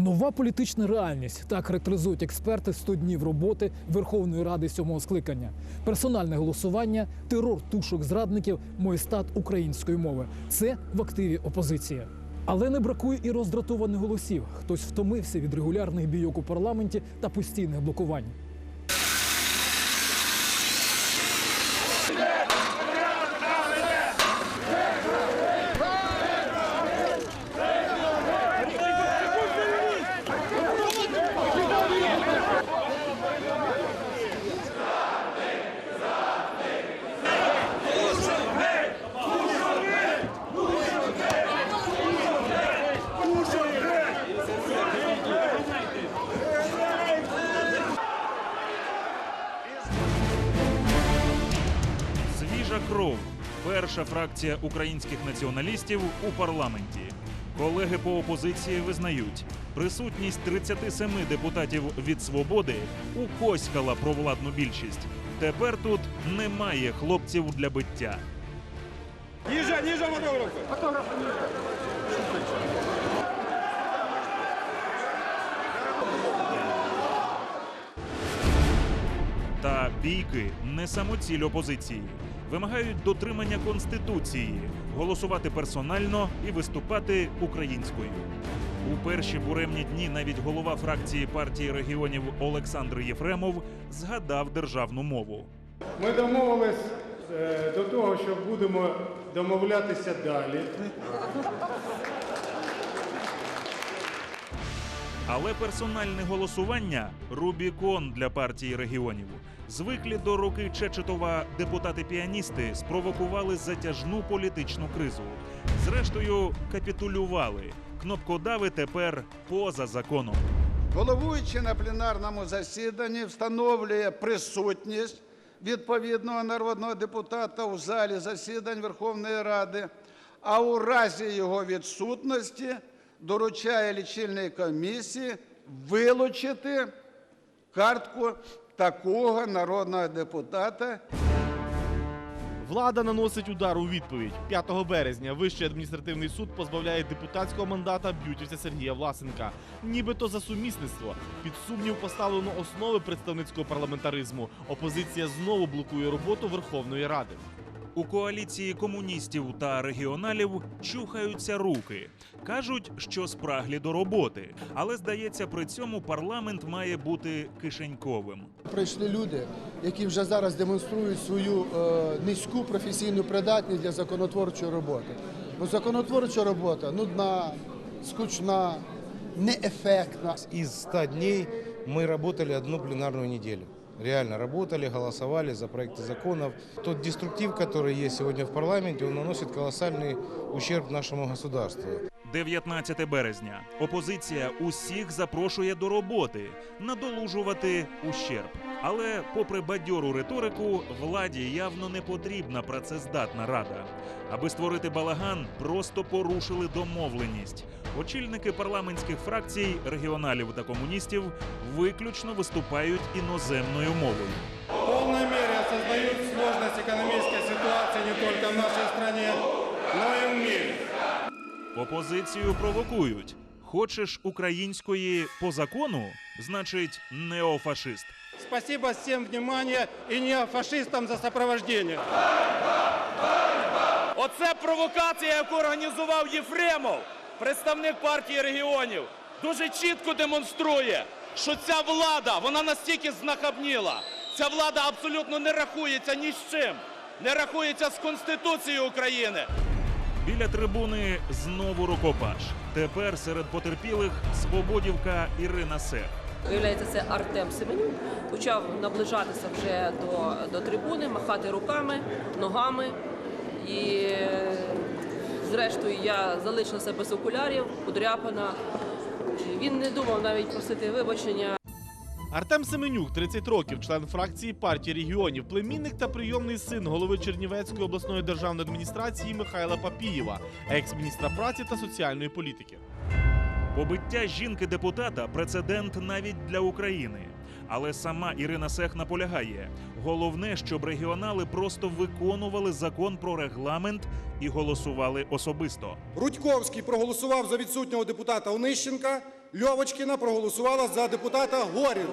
Нова політична реальність так характеризують експерти 100 днів роботи Верховної Ради сьомого скликання. Персональне голосування, терор тушок зрадників, моєстат української мови. Це в активі опозиції. Але не бракує і роздратованих голосів. Хтось втомився від регулярних бійок у парламенті та постійних блокувань. Перша фракція українських націоналістів у парламенті. Колеги по опозиції визнають, присутність 37 депутатів від свободи укоськала провладну більшість. Тепер тут немає хлопців для биття. Ніжа, ніжа, фотографи! Фотографи, Та бійки не самоціль опозиції. Вимагають дотримання конституції, голосувати персонально і виступати українською. У перші буремні дні навіть голова фракції партії регіонів Олександр Єфремов згадав державну мову. Ми домовились е, до того, що будемо домовлятися далі. Але персональне голосування Рубікон для партії регіонів. Звиклі до роки Чечетова депутати-піаністи спровокували затяжну політичну кризу. Зрештою, капітулювали. Кнопкодави тепер поза законом. Головуючий на пленарному засіданні встановлює присутність відповідного народного депутата у залі засідань Верховної Ради, а у разі його відсутності доручає лічильній комісії вилучити картку такого народного депутата Влада наносить удар у відповідь. 5 березня Вищий адміністративний суд позбавляє депутатського мандата б'ютівця Сергія Власенка. Нібито за сумісництво. Під сумнів поставлено основи представницького парламентаризму. Опозиція знову блокує роботу Верховної Ради. У коаліції комуністів та регіоналів чухаються руки. Кажуть, що спраглі до роботи, але здається, при цьому парламент має бути кишеньковим. Прийшли люди, які вже зараз демонструють свою е, низьку професійну придатність для законотворчої роботи. Бо законотворча робота нудна, скучна, неефектна. Из 100 дней мы работали одну пленарную неделю Реально работали, голосовали за проекты законов. Тот деструктив, который есть сегодня в парламенте, он наносит колоссальный ущерб нашему государству. 19 березня. Опозиція усіх запрошує до роботи, надолужувати ущерб. Але, попри бадьору риторику, владі явно не потрібна працездатна рада. Аби створити балаган, просто порушили домовленість. Очільники парламентських фракцій, регіоналів та комуністів виключно виступають іноземною мовою. В полной мере осознают сложность экономической ситуации не только в нашей стране, но и в мире. Опозицію провокують. Хочеш української по закону, значить неофашист. Спасибо всем внимание и не фашистам за сопровождение. Оце провокація, яку організував Єфремов, представник партії регіонів. Дуже чітко демонструє, що ця влада вона настільки знахабніла. Ця влада абсолютно не рахується ні з чим, не рахується з Конституцією України. Біля трибуни знову рукопаш. Тепер серед потерпілих свободівка Ірина Сех. Виявляється, це Артем Семенюк почав наближатися вже до, до трибуни, махати руками, ногами. І зрештою я залишилася без окулярів, подряпана. Він не думав навіть просити вибачення. Артем Семенюк, 30 років, член фракції партії регіонів, племінник та прийомний син голови Чернівецької обласної державної адміністрації Михайла Папієва, екс-міністра праці та соціальної політики. Побиття жінки-депутата прецедент навіть для України. Але сама Ірина Сех наполягає: головне, щоб регіонали просто виконували закон про регламент і голосували особисто. Рудьковський проголосував за відсутнього депутата Онищенка, Льовочкіна проголосувала за депутата Горін.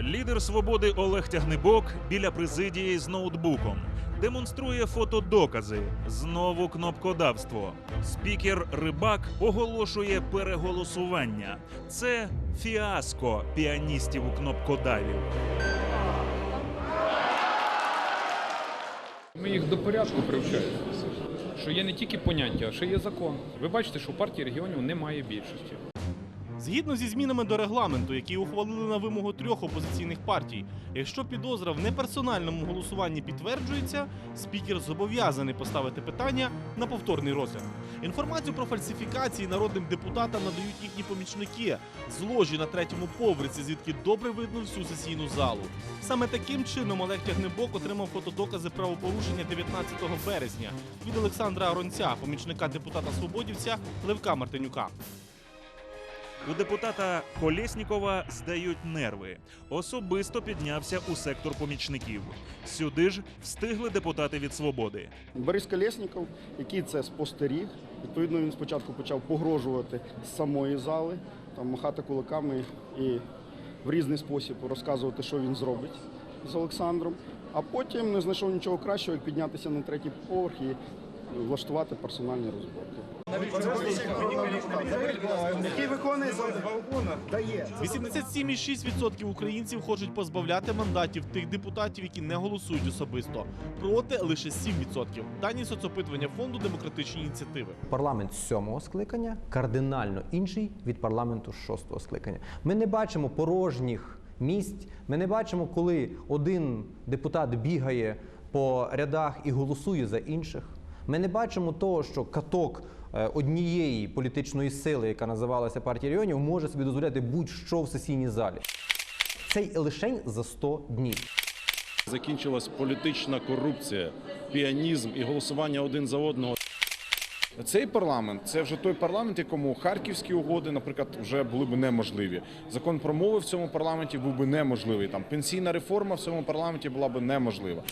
Лідер свободи Олег Тягнебок біля президії з ноутбуком демонструє фотодокази. Знову кнопкодавство. Спікер Рибак оголошує переголосування. Це фіаско піаністів у кнопкодавів. Ми їх до порядку привчаємо. Що є не тільки поняття, а ще є закон. Ви бачите, що у партії регіонів немає більшості. Згідно зі змінами до регламенту, які ухвалили на вимогу трьох опозиційних партій, якщо підозра в неперсональному голосуванні підтверджується, спікер зобов'язаний поставити питання на повторний розгляд. Інформацію про фальсифікації народним депутатам надають їхні помічники з ложі на третьому поверсі, звідки добре видно всю сесійну залу. Саме таким чином Олег Тягнебок отримав фотодокази правопорушення 19 березня від Олександра Аронця, помічника депутата Свободівця Левка Мартинюка. У депутата Колєснікова здають нерви. Особисто піднявся у сектор помічників. Сюди ж встигли депутати від свободи. Борис Колєсніков, який це спостеріг, відповідно, він спочатку почав погрожувати з самої зали, там махати кулаками і в різний спосіб розказувати, що він зробить з Олександром. А потім не знайшов нічого кращого, як піднятися на третій поверх і влаштувати персональні розборки. Який виконує 87,6% українців хочуть позбавляти мандатів тих депутатів, які не голосують особисто. Проти лише 7%. Дані соцопитування фонду демократичні ініціативи. Парламент сьомого скликання кардинально інший від парламенту шостого скликання. Ми не бачимо порожніх місць. Ми не бачимо, коли один депутат бігає по рядах і голосує за інших. Ми не бачимо того, що каток е, однієї політичної сили, яка називалася партія регіонів, може собі дозволяти будь-що в сесійній залі. Цей лишень за 100 днів. Закінчилась політична корупція, піанізм і голосування один за одного. Цей парламент це вже той парламент, якому харківські угоди, наприклад, вже були б неможливі. Закон про мови в цьому парламенті був би неможливий. Там пенсійна реформа в цьому парламенті була б неможлива.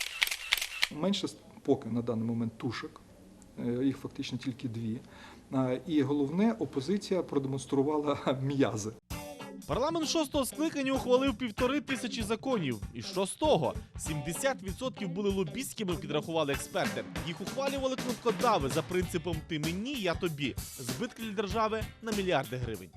Менше поки на даний момент тушок, їх фактично тільки дві. І головне, опозиція продемонструвала м'язи. Парламент шостого скликання ухвалив півтори тисячі законів. І що з того? 70% були лобістськими, підрахували експерти. Їх ухвалювали кнопкодави за принципом ти мені, я тобі. Збитки для держави на мільярди гривень.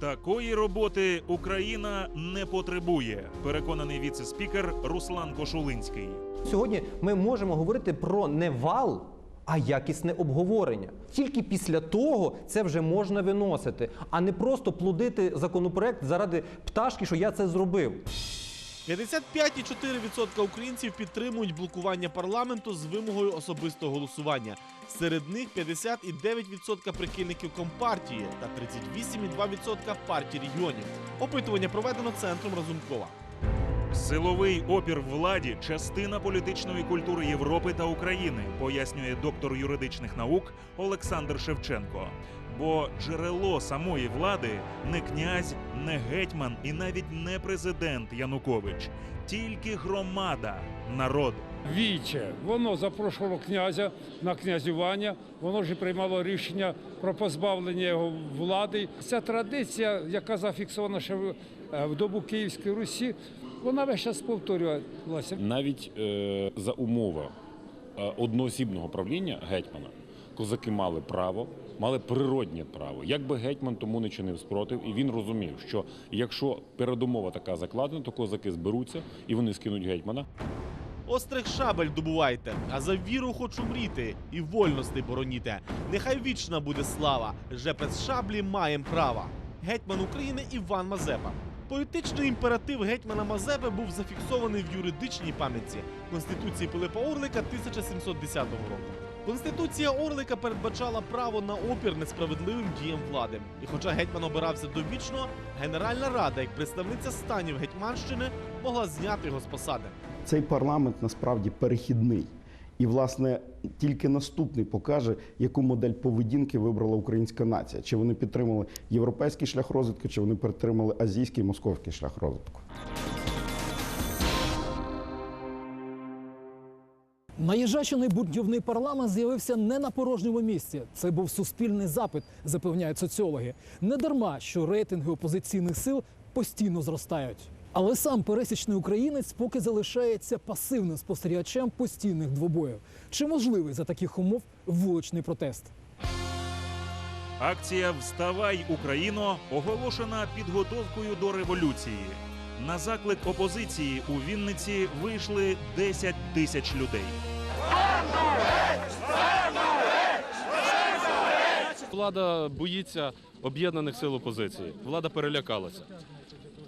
Такої роботи Україна не потребує, переконаний віце-спікер Руслан Кошулинський. Сьогодні ми можемо говорити про не вал, а якісне обговорення. Тільки після того це вже можна виносити, а не просто плодити законопроект заради пташки, що я це зробив. 55,4% українців підтримують блокування парламенту з вимогою особистого голосування. Серед них 50,9% прихильників компартії та 38,2% партії регіонів. Опитування проведено центром Разумкова. Силовий опір владі частина політичної культури Європи та України, пояснює доктор юридичних наук Олександр Шевченко. Бо джерело самої влади не князь, не гетьман і навіть не президент Янукович, тільки громада, народ. Віче, воно запрошувало князя на князювання, воно ж приймало рішення про позбавлення його влади. Ця традиція, яка зафіксована ще е, в добу Київської Русі, вона весь час повторювалася. Навіть е, за умови е, одноосібного правління гетьмана козаки мали право, мали природнє право. Якби гетьман тому не чинив спротив, і він розумів, що якщо передумова така закладена, то козаки зберуться і вони скинуть гетьмана. Острих шабель добувайте, а за віру хочу мріти і вольностей бороніте. Нехай вічна буде слава, же без шаблі маєм права. Гетьман України Іван Мазепа. Поетичний імператив гетьмана Мазепи був зафіксований в юридичній пам'ятці Конституції Пилипа Орлика 1710 року. Конституція Орлика передбачала право на опір несправедливим діям влади. І хоча гетьман обирався довічно, Генеральна Рада, як представниця станів Гетьманщини, могла зняти його з посади. Цей парламент насправді перехідний. І, власне, тільки наступний покаже, яку модель поведінки вибрала українська нація. Чи вони підтримали європейський шлях розвитку, чи вони підтримали азійський московський шлях розвитку. Наїжачений будівний парламент з'явився не на порожньому місці. Це був суспільний запит, запевняють соціологи. Не дарма, що рейтинги опозиційних сил постійно зростають. Але сам пересічний українець поки залишається пасивним спостерігачем постійних двобоїв. Чи можливий за таких умов вуличний протест? Акція Вставай, Україно оголошена підготовкою до революції. На заклик опозиції у Вінниці вийшли 10 тисяч людей. Влада боїться об'єднаних сил опозиції. Влада перелякалася.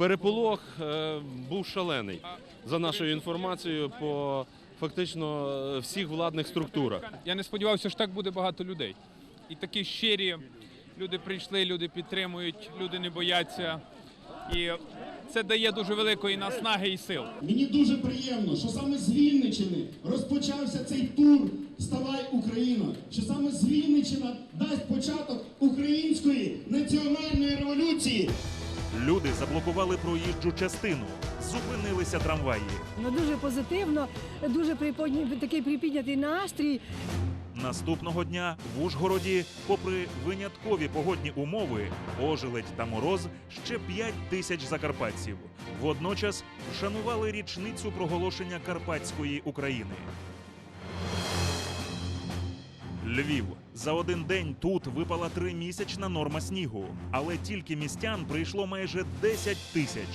Переполох е, був шалений за нашою інформацією по фактично е, всіх владних структурах. Я не сподівався, що так буде багато людей. І такі щирі люди прийшли, люди підтримують, люди не бояться. І це дає дуже великої наснаги і сил. Мені дуже приємно, що саме з Вінничини розпочався цей тур Вставай Україна, що саме з Вінничина дасть початок української національної революції. Люди заблокували проїжджу частину, зупинилися трамваї. Ну, дуже позитивно, дуже приподні- такий припіднятий настрій. Наступного дня в Ужгороді, попри виняткові погодні умови, ожеледь та мороз, ще 5 тисяч закарпатців. Водночас вшанували річницю проголошення Карпатської України. Львів за один день тут випала тримісячна норма снігу, але тільки містян прийшло майже 10 тисяч.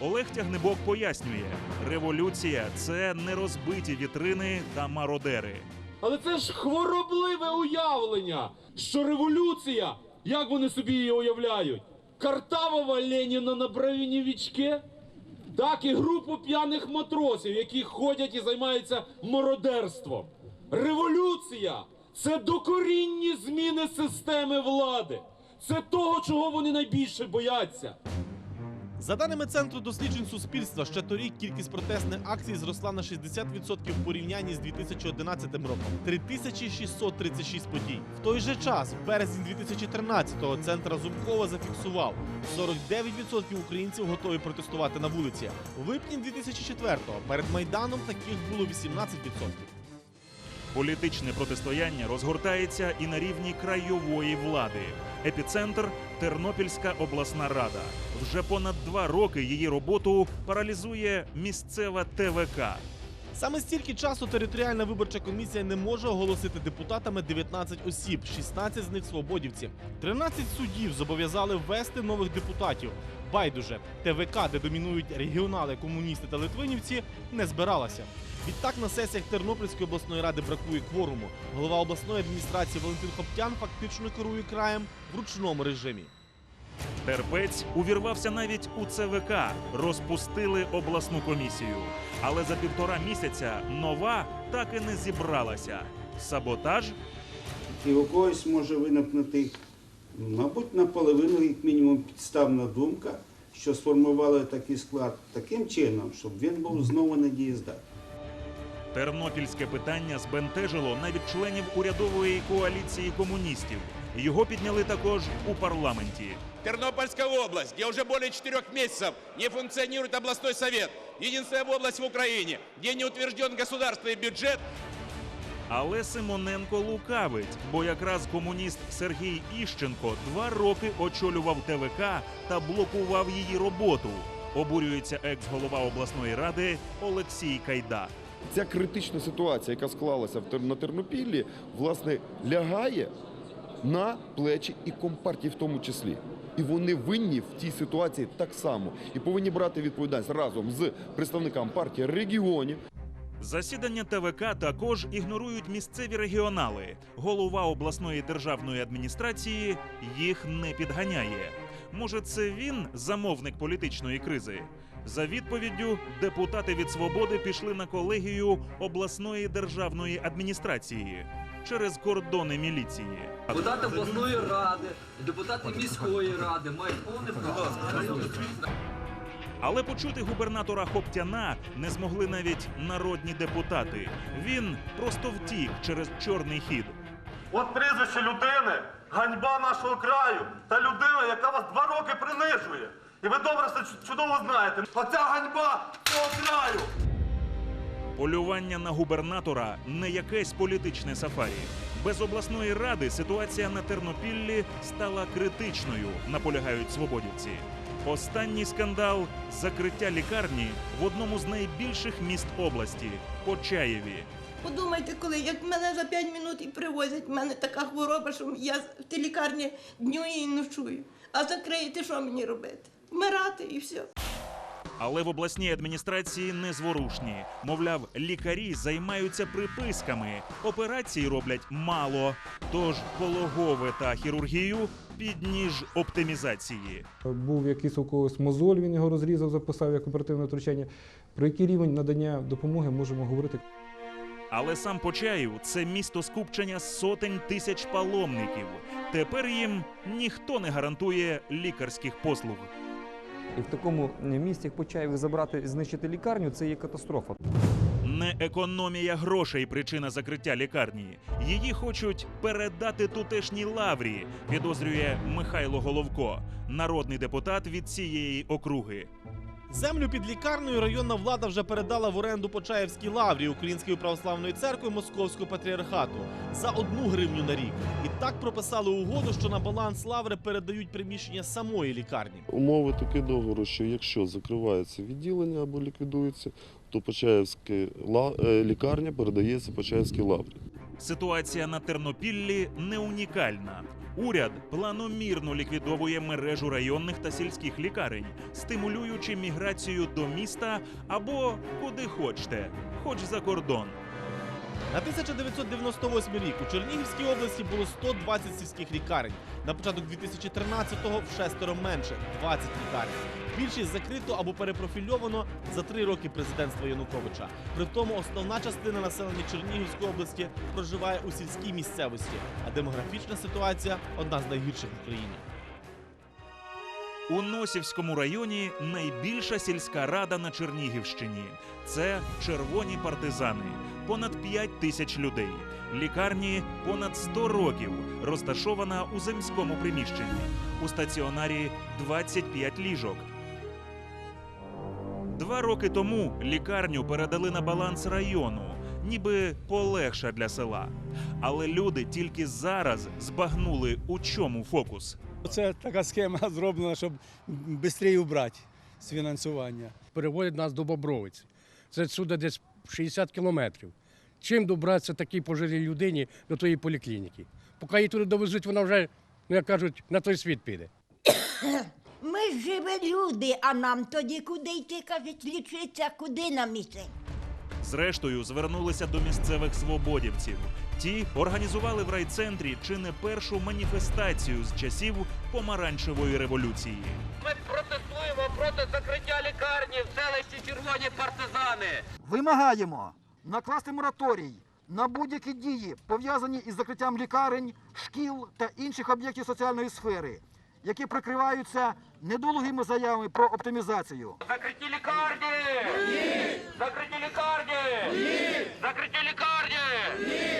Олег Тягнебок пояснює: революція це не розбиті вітрини та мародери. Але це ж хворобливе уявлення, що революція, як вони собі її уявляють, Картавого Леніна на бронєвічки, так і групу п'яних матросів, які ходять і займаються мародерством. Революція це докорінні зміни системи влади. Це того, чого вони найбільше бояться. За даними центру досліджень суспільства, ще торік кількість протестних акцій зросла на 60% в порівнянні з 2011 роком 3636 подій. В той же час, в березні 2013-го, центр Разумкова зафіксував 49% українців готові протестувати на вулиці. У випні 2004-го перед майданом таких було 18%. Політичне протистояння розгортається і на рівні краєвої влади. Епіцентр Тернопільська обласна рада. Вже понад два роки її роботу паралізує місцева ТВК. Саме стільки часу територіальна виборча комісія не може оголосити депутатами 19 осіб, 16 з них свободівці. 13 суддів зобов'язали ввести нових депутатів. Байдуже, ТВК, де домінують регіонали, комуністи та литвинівці, не збиралася. Відтак на сесіях Тернопільської обласної ради бракує кворуму. Голова обласної адміністрації Валентин Хоптян фактично керує краєм в ручному режимі. Терпець увірвався навіть у ЦВК, розпустили обласну комісію. Але за півтора місяця нова так і не зібралася. Саботаж І у когось може виникнути, мабуть, наполовину, як мінімум, підставна думка, що сформували такий склад таким чином, щоб він був знову недієздатний. Тернопільське питання збентежило навіть членів урядової коаліції комуністів. Його підняли також у парламенті. Тернопольская область, где уже более четырех месяцев не функционирует областной совет. Единственная область в Украине, где не утвержден государственный бюджет. Але Симоненко лукавить, бо якраз комуніст Сергій Іщенко два роки очолював ТВК та блокував її роботу. Обурюється екс-голова обласної ради Олексій Кайда. Ця критична ситуація, яка склалася на Тернопіллі, власне, лягає на плечі і компартії в тому числі. І вони винні в тій ситуації так само і повинні брати відповідальність разом з представниками партії регіонів. Засідання ТВК також ігнорують місцеві регіонали. Голова обласної державної адміністрації їх не підганяє. Може, це він замовник політичної кризи? За відповіддю, депутати від свободи пішли на колегію обласної державної адміністрації через кордони міліції. Депутати обласної ради, депутати міської ради мають повне право. Але почути губернатора Хоптяна не змогли навіть народні депутати. Він просто втік через чорний хід. От прізвище людини, ганьба нашого краю та людина, яка вас два роки принижує. І ви добре це чудово знаєте. Оця ганьба цього краю. Полювання на губернатора не якесь політичне сафарі. Без обласної ради ситуація на Тернопіллі стала критичною, наполягають свободівці. Останній скандал закриття лікарні в одному з найбільших міст області Почаєві. Подумайте, коли як мене за 5 минут і привозять, в мене така хвороба, що я в тій лікарні дню і ночую. А закриєте, що мені робити? Вмирати і все. Але в обласній адміністрації незворушні. Мовляв, лікарі займаються приписками, операції роблять мало. Тож пологове та хірургію під ніж оптимізації. Був якийсь у когось мозоль, він його розрізав, записав як оперативне втручання. Про який рівень надання допомоги можемо говорити? Але сам Почаїв це місто скупчення сотень тисяч паломників. Тепер їм ніхто не гарантує лікарських послуг. І в такому місті, як Почаєві, забрати знищити лікарню, це є катастрофа. Не економія грошей причина закриття лікарні. Її хочуть передати тутешній лаврі, підозрює Михайло Головко, народний депутат від цієї округи. Землю під лікарнею районна влада вже передала в оренду Почаївській лаврі Української православної церкви Московського патріархату за одну гривню на рік. І так прописали угоду, що на баланс лаври передають приміщення самої лікарні. Умови такі договору, що якщо закривається відділення або ліквідується, то Почаївська ла- е, лікарня передається Почаївській лаврі. Ситуація на Тернопіллі не унікальна. Уряд планомірно ліквідовує мережу районних та сільських лікарень, стимулюючи міграцію до міста або куди хочете, хоч за кордон. На 1998 рік у Чернігівській області було 120 сільських лікарень. На початок 2013-го в шестеро менше 20 лікарень. Більшість закрито або перепрофільовано за три роки президентства Януковича. При тому основна частина населення Чернігівської області проживає у сільській місцевості, а демографічна ситуація одна з найгірших в країні. У Носівському районі найбільша сільська рада на Чернігівщині. Це червоні партизани, понад 5 тисяч людей. Лікарні понад 100 років, розташована у земському приміщенні. У стаціонарі 25 ліжок. Два роки тому лікарню передали на баланс району, ніби полегша для села. Але люди тільки зараз збагнули, у чому фокус. Це така схема зроблена, щоб швидше убрати з фінансування. переводять нас до Бобровиці. Це сюди десь 60 кілометрів. Чим добратися такій пожилій людині до тої поліклініки? Поки її туди довезуть, вона вже, ну як кажуть, на той світ піде. Ми ж живі люди, а нам тоді куди йти, кажуть, лічиться, куди нам іти? Зрештою, звернулися до місцевих свободівців. Ті організували в райцентрі чи не першу маніфестацію з часів помаранчевої революції. Ми протестуємо проти закриття лікарні в селищі Червоні партизани. Вимагаємо накласти мораторій на будь-які дії, пов'язані із закриттям лікарень, шкіл та інших об'єктів соціальної сфери, які прикриваються недолугими заявами про оптимізацію. Закриті лікарні! Ні! Закриті лікарні! Ні! Закриті лікарні! Ні!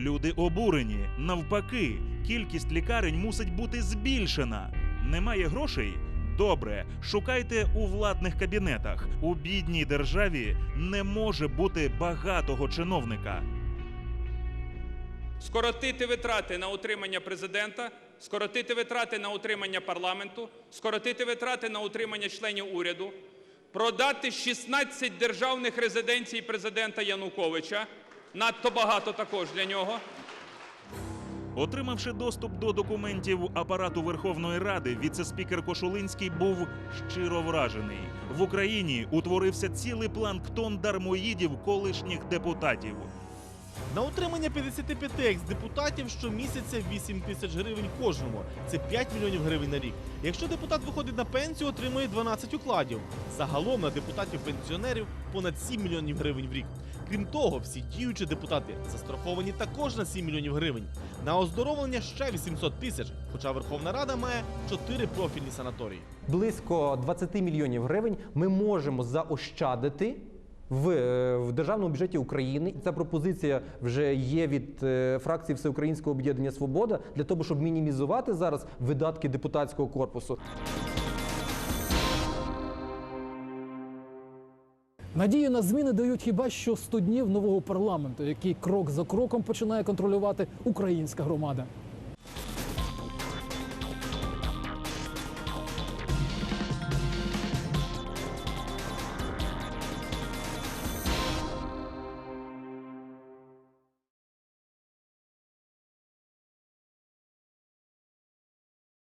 Люди обурені. Навпаки, кількість лікарень мусить бути збільшена. Немає грошей? Добре, шукайте у владних кабінетах. У бідній державі не може бути багатого чиновника. скоротити витрати на утримання президента, скоротити витрати на утримання парламенту, скоротити витрати на утримання членів уряду, продати 16 державних резиденцій президента Януковича. Надто багато також для нього. Отримавши доступ до документів апарату Верховної Ради, віце-спікер Кошулинський був щиро вражений. В Україні утворився цілий планктон дармоїдів колишніх депутатів. На утримання 55 екс-депутатів щомісяця 8 тисяч гривень кожному. Це 5 мільйонів гривень на рік. Якщо депутат виходить на пенсію, отримує 12 укладів. Загалом на депутатів-пенсіонерів понад 7 мільйонів гривень в рік. Крім того, всі діючі депутати застраховані також на 7 мільйонів гривень. На оздоровлення ще 800 тисяч, хоча Верховна Рада має 4 профільні санаторії. Близько 20 мільйонів гривень ми можемо заощадити. В, е, в державному бюджеті України ця пропозиція вже є від е, фракції Всеукраїнського об'єднання Свобода для того, щоб мінімізувати зараз видатки депутатського корпусу. Надію на зміни дають хіба що 100 днів нового парламенту, який крок за кроком починає контролювати українська громада.